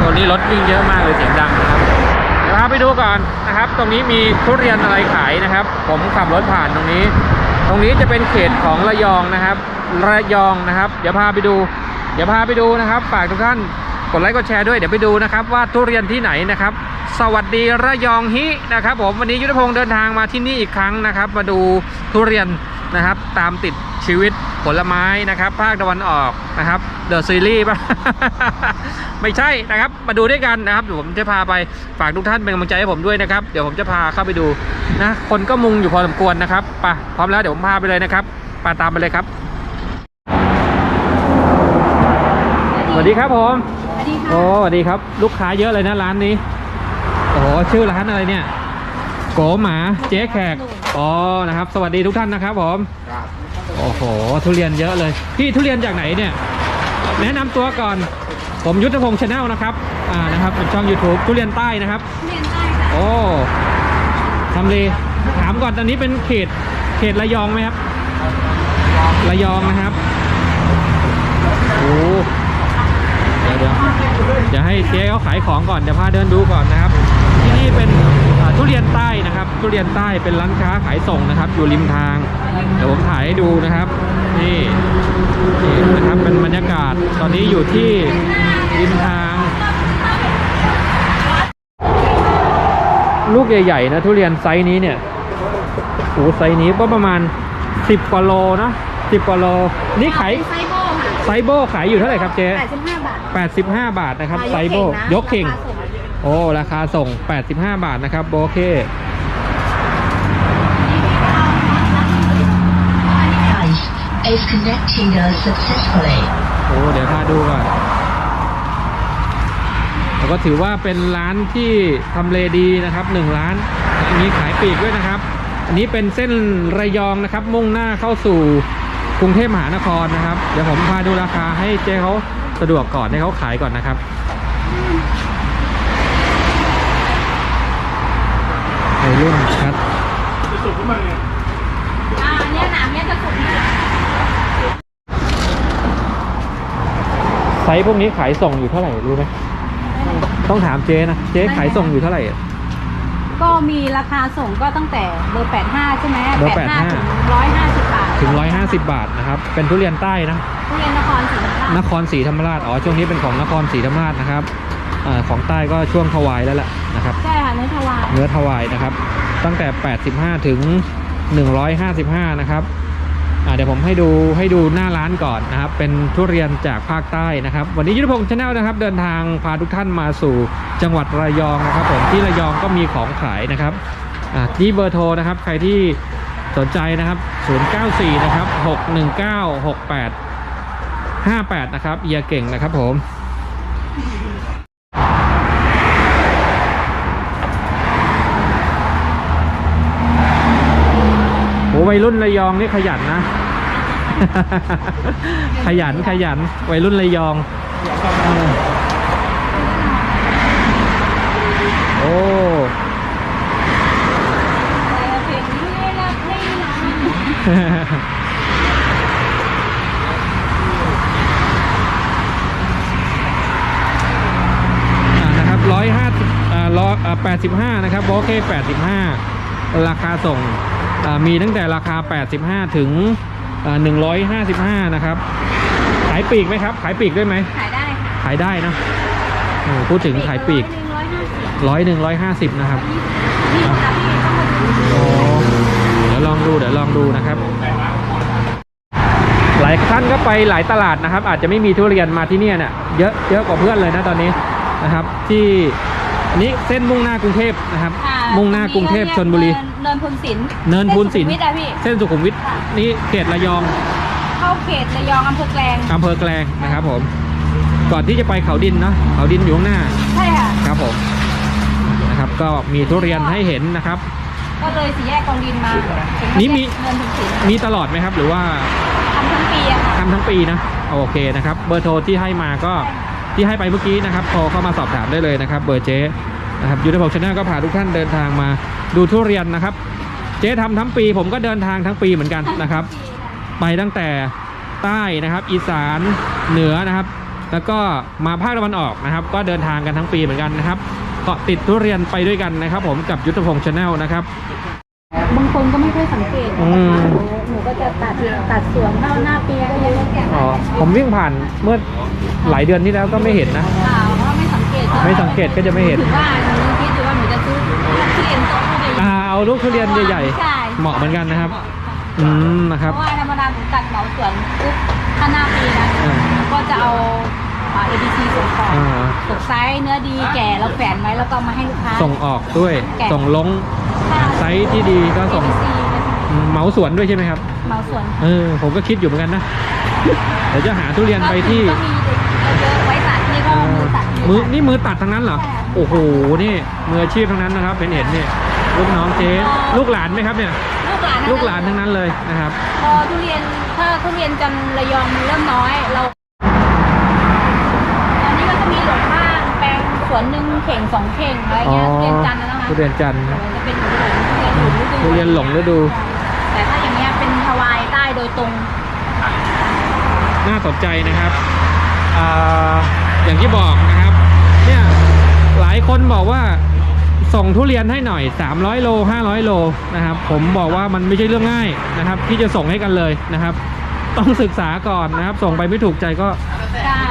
ตัวนี้รถวิ่งเยอะมากเลยเสียงดังนะครับเดี๋ยวพาไปดูก่อนนะครับ ตรงนี้มีทุเรียนอะไรขายนะครับ ผมขับรถผ่านตรงนี้ ตรงนี้จะเป็นเขตของระยองนะครับ ระยองนะครับ เดี๋ยวพาไปดู เดี๋ยวพาไปดูนะครับ ฝากทุกท่านกดไลค์กดแชร์ด้วยเดี๋ยวไปดูนะครับ ว่าทุเรียนที่ไหนนะครับ สวัสดีระยองฮินะครับ ผมวันนี้ยุทธพงศ์เดินทางมาที่นี่อีกครั้งนะครับ มาดูทุเรียนนะครับ ตามติดชีวิตผลไม้นะครับ ภาคตะวันออกนะครับ เดอะซีรีส์ป่ะ ไม่ใช่นะครับ มาดูด้วยกันนะครับเดี๋ยวผมจะพาไปฝากทุกท่านเป็นกำลังใจให้ผมด้วยนะครับ เดี๋ยวผมจะพาเข้าไปดูนะ คนก็มุงอยู่พอสมควรนะครับไปพร้อมแล้วเดี๋ยวผมพาไปเลยนะครับไปตามไปเลยครับ สวัสดีครับผมสวัสดีค่ะโอ้สวัสดีครับ ลูกค้าเยอะเลยนะร้านนี้โอ้โหชื่อร้านอะไรเนี่ย โกหมาเจ๊แขกอ๋อนะครับ สวัสดีทุกท่านนะครับผมโอ้โห ทุเรียนเยอะเลย พี่ทุเรียนจากไหนเนี่ย แนะนำตัวก่อน ผมยุทธพงศ์ชาแนลนะครับ อ่า นะครับเป็นช่อง YouTube ทุเรียนใต้นะครับ เรียนใต้ค่ะโอ้ทำเลถามก่อนตอนนี้เป็นเขต เขตระยองไหมครับ ระยองนะครับ โอ้เดี๋ยวเดี๋ยวเดี๋ยวให้เจ๊เขาขายของก่อน เดี๋ยวพาเดินดูก่อนนะครับ ที่นี่เป็นอ่า ทุเรียนใต้นะครับ ทุเรียนใต้เป็นร้านค้าขายส่งนะครับ อยู่ริมทาง เดี๋ยวผมถ่ายให้ดูนะครับ นี่นี่นะครับเป็นบรรยากาศตอนนี้อยู่ที่ริมทาง ลูกใหญ่ๆนะทุเรียนไซส์นี้เนี่ยโอ้โหไซส์นี้ก็ประมาณ 10กว่าโลนะ10กว่าโลนี่ขายไซโบ้ค่ะไซโบขายอยู่เท่าไหร่ครับเจ๊85 บาท 85 บาทนะครับอ่าไซโบยยกกเข่เข่งงนะ โอ้ราคาส่ง 85 บาทนะครับโอเค Device is connected successfully. โอ้เดี๋ยวพาดูก่อนแล้วก็ถือว่าเป็นร้านที่ทำเลดีนะครับหนึ่งร้านมีขายปลีกด้วยนะครับ อันนี้เป็นเส้นระยองนะครับ มุ่งหน้าเข้าสู่กรุงเทพมหานครนะครับ เดี๋ยวผมพาดูราคาให้เจ๊เขาสะดวกก่อนให้เขาขายก่อนนะครับ ในรุ่นชัดอ่าเนี่ยหนามเนี่ยจะสุกนะไซส์พวกนี้ขายส่งอยู่เท่าไหร่รู้ไหมต้องถามเจ๊นะเจ๊ขายส่งอยู่เท่าไหร่อะ ก็มีราคาส่งก็ตั้งแต่เบอร์ 85 ใช่ไหมเบอร์85 85 ถึง150 บาทถึง 150 บาทนะครับ เป็นทุเรียนใต้นะ ทุเรียนนครศรีธรรมราชนครศรีธรรมราชอ๋อช่วงนี้เป็นของนครศรีธรรมราชนะครับอาของใต้ก็ช่วงทวายแล้วแหละนะครับ ใช่ค่ะ เนื้อทวารเนื้อทวายนะครับ ตั้งแต่ 85 ถึง 155 นะครับเดี๋ยวผมให้ดูให้ดูหน้าร้านก่อนนะครับ เป็นทุเรียนจากภาคใต้นะครับ วันนี้ยุทธพงศ์ชาแนลนะครับ เดินทางพาทุกท่านมาสู่จังหวัดระยองนะครับ ผมที่ระยองก็มีของขายนะครับอ่าที่เบอร์โทรนะครับ ใครที่สนใจนะครับ 094 นะครับ 619 68 58 นะครับเอียเก่งนะครับผม วัยรุ่นระยองนี่ขยันนะ ขยันขยัน วัยรุ่นระยองเออโอ้เพลงนี้ไม่รักไม่น้องอ่านะครับร้อยห้าสิบอ่าร้อยแปดสิบห้านะครับโอเคแปดสิบห้าราคาส่งอ่า มีตั้งแต่ราคาแปดสิบห้าถึงหนึ่งร้อยห้าสิบห้านะครับ ขายปลีกไหมครับ ขายปลีกด้วยไหม ขายได้ค่ะ ขายได้นะเออพูดถึงขายปลีกร้อยหนึ่งร้อยห้าสิบร้อยหนึ่งร้อยห้าสิบนะครับนี่ค่ะพี่ต้องมาดูโอ้เดี๋ยวลองดูเดี๋ยวลองดูนะครับ หลายท่านก็ไปหลายตลาดนะครับ อาจจะไม่มีทุเรียนมาที่เนี่ยเนี่ยเยอะเยอะกว่าเพื่อนเลยนะตอนนี้นะครับ ที่อันนี้เส้นมุ่งหน้ากรุงเทพนะครับค่ะ มุ่งหน้ากรุงเทพชนบุรี เนินพูนศิลป์เนินพูนศิลป์เส้สุขุมวิทอะพี่ เส้นสุขุมวิทนี่เขตระยองเข้าเขตระยองอำเภอแกลงอำเภอแกลงนะครับผม ก่อนที่จะไปเขาดินเนาะเขาดินอยู่ข้างหน้าใช่ค่ะ ครับผมนะครับ ก็มีทุเรียนให้เห็นนะครับ ก็เลยสี่แยกกองดินมาถึงนี่มี เนินพูนศิลป์มีตลอดไหมครับ หรือว่าทำทั้งปีอะค่ะทำทั้งปีนะโอเคนะครับ เบอร์โทรที่ให้มาก็ที่ให้ไปเมื่อกี้นะครับโทรเข้ามาสอบถามได้เลยนะครับ เบอร์เจ๊ นะครับยุทธพงศ์ชาแนลก็พาทุกท่านเดินทางมาดูทุเรียนนะครับ เจ๊ทำทั้งปีผมก็เดินทางทั้งปีเหมือนกันนะครับ ไปตั้งแต่ใต้นะครับ อีสานเหนือนะครับ แล้วก็มาภาคตะวันออกนะครับ ก็เดินทางกันทั้งปีเหมือนกันนะครับเกาะติดทุเรียนไปด้วยกันนะครับ ผมกับยุทธพงศ์ชาแนลนะครับ บางคนก็ไม่ค่อยสังเกตอืม หนูหนูก็จะตัดตัดสวนเข้าหน้าปีก็ยังแก่อ๋อผมวิ่งผ่านเมื่อหลายเดือนที่แล้วก็ไม่เห็นนะข่าวเพราะ ไม่สังเกตไม่สังเกตก็จะไม่เห็นถือว่าหนูคิดอยู่ว่าหนูจะซื้อทุเรียนโตเข้าไปอ่าเอาลูกทุเรียนใหญ่ใช่ๆ เหมาะเหมือนกันนะครับ อืมนะครับเพราะว่าธรรมดาหนูตัดเหมาสวนปุ๊บถ้าหน้าปีนะอ่าก็จะเอาอ่า ABC ส่งต่ออ่าตกไซส์เนื้อดีแก่แล้วแฝนไว้แล้วก็มาให้ลูกค้า ส่งออกด้วย แกะ ส่งลงไซส์ที่ดีก็ส่ง ABC อืมเหมาสวนด้วยใช่ไหมครับ เหมาสวนเออ ผมก็คิดอยู่เหมือนกันนะ เดี๋ยวจะหาทุเรียนไปที่ ก็มี ตัดมือนี่มือตัดทั้งนั้นเหรอใช่ค่ะโอ้โห นี่มืออาชีพทั้งนั้นนะครับ เป็นเห็นเนี่ยลูกน้องเจ๊ลูกหลานไหมครับเนี่ย ลูกหลานลูกหลานทั้งนั้นเลยนะครับพอทุเรียนถ้าทุเรียนจันทร์ระยองมันเริ่มน้อยเราตอนนี้ก็จะมีหลงบ้างแปลงสวนหนึ่งเข่งสองเข่งอะไรอ๋อเงี้ยทุเรียนจันทร์นะคะทุเรียนจันทร์แต่นะมันจะเป็นหลงหลงทุทุเรีเรียยนนหหลลงงฤฤดูดูแต่ถ้าอย่างเงี้ยเป็นฮาวายใต้โดยตรง น่าสนใจนะครับอ่า อย่างที่บอกนะครับ เนี่ยหลายคนบอกว่าส่งทุเรียนให้หน่อย 300 โล 500 โลนะครับ ผมบอกว่ามันไม่ใช่เรื่องง่ายนะครับ ที่จะส่งให้กันเลยนะครับ ต้องศึกษาก่อนนะครับ ส่งไปไม่ถูกใจก็ใช่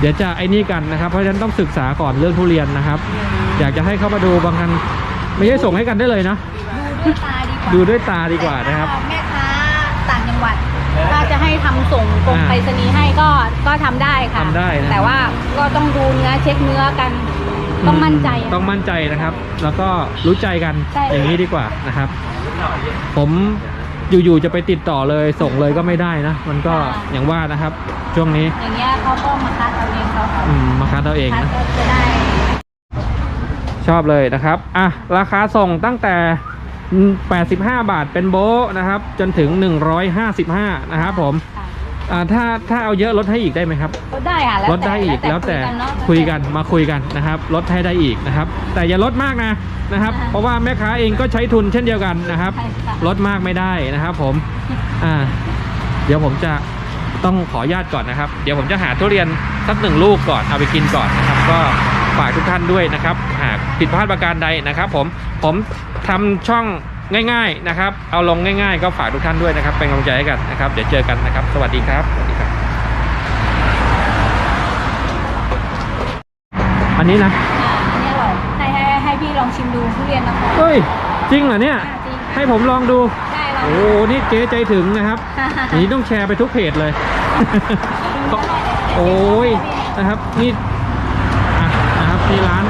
เดี๋ยวจะไอ้นี่กันนะครับ เพราะฉะนั้นต้องศึกษาก่อนเรื่องทุเรียนนะครับ อยากจะให้เข้ามาดูบางครั้งไม่ใช่ส่งให้กันได้เลยนะดูด้วยตาดีกว่าดูด้วยตาดีกว่านะครับแม่ค้าต่างจังหวัดถ้าจะให้ทำส่งกรมอ่าไปรษณีย์ให้ก็ก็ทำได้ ค่ะทำได้นะแต่ว่าก็ต้องดูเนื้อเช็คเนื้อกัน ต้องมั่นใจอะ ต้องมั่นใจนะครับ แล้วก็รู้ใจกันใช่ อย่างนี้ดีกว่านะครับ ผมอยู่ๆจะไปติดต่อเลยส่งเลยก็ไม่ได้นะ มันก็อย่างว่านะครับ ช่วงนี้อย่างเงี้ยเขาก็มาคัดเอาเองเขาอืมมาคัดเอาเองคัดนะ ก็จะได้ชอบเลยนะครับ อะ ราคาส่งตั้งแต่ 85 บาทเป็นโบะนะครับ จนถึง 155 นะครับผม ค่ะ อ่าถ้าถ้าเอาเยอะลดให้อีกได้ไหมครับ ลดได้ค่ะแล้วลดได้อีกแล้วแต่เนอะคุยกันมาคุยกันนะครับลดให้ได้อีกนะครับ แต่อย่าลดมากนะนะครับอ่าเพราะว่าแม่ค้าเองก็ใช้ทุนเช่นเดียวกันนะครับใช่ค่ะลดมากไม่ได้นะครับผมอ่าเดี๋ยวผมจะต้องขออนุญาตก่อนนะครับ เดี๋ยวผมจะหาทุเรียนสักหนึ่งลูกก่อนเอาไปกินก่อนนะครับ ก็ฝากทุกท่านด้วยนะครับ หากผิดพลาดประการใดนะครับ ผมผมทำช่อง ง่ายๆนะครับ เอาลงง่ายๆ ก็ฝากทุกท่านด้วยนะครับ เป็นกำลังใจให้กันนะครับ เดี๋ยวเจอกันนะครับ สวัสดีครับสวัสดีครับ อันนี้นะอ่าอันนี้อร่อยให้ให้ให้พี่ลองชิมดูทุเรียนนครเฮ้ยจริงเหรอเนี่ย จริงให้ผมลองดูได้เราโอ้โหนี่เจ๊ใจถึงนะครับอย่างนี้ต้องแชร์ไปทุกเพจเลย โอ้ยนะครับนี่อะนะครับนี่ร้าน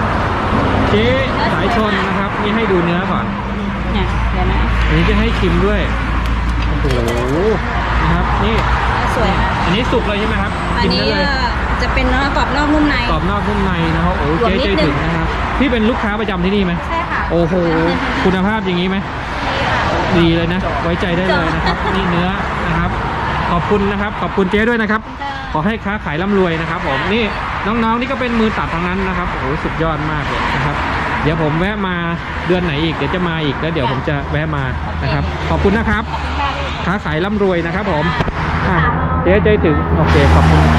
เจ๊สายชนนะครับนี่ให้ดูเนื้อก่อน อันนี้จะให้ชิมด้วย โอ้โห นะครับ นี่ สวยค่ะอันนี้สุกเลยใช่ไหมครับอันกินี้ได้เลยจะเป็นเนื้อกรอบนอกนุ่มใน กรอบนอกนุ่มในนะครับโอ้โหหลวมเจ๊นิใจดนึถึงงนะครับ พี่เป็นลูกค้าประจำที่นี่ไหม ใช่ค่ะโอ้โห คุณภาพอย่างนี้ไหม ดีเลยนะ ไว้ใจได้เลยนะครับ นี่เนื้อนะครับ ขอบคุณนะครับ ขอบคุณเจ๊ด้วยนะครับ ขอให้ค้าขายร่ำรวยนะครับผมนี่น้องๆนี่ก็เป็นมือตัดทั้งนั้นนะครับโอ้โหสุดยอดมากเลยนะครับ เดี๋ยวผมแวะมาเดือนไหนอีกเดี๋ยวจะมาอีกแล้วเดี๋ยวผมจะแวะมานะครับ ขอบคุณนะครับ ค้าขายร่ำรวยนะครับผมอะเจ๊ใจถึงโอเคขอบคุณ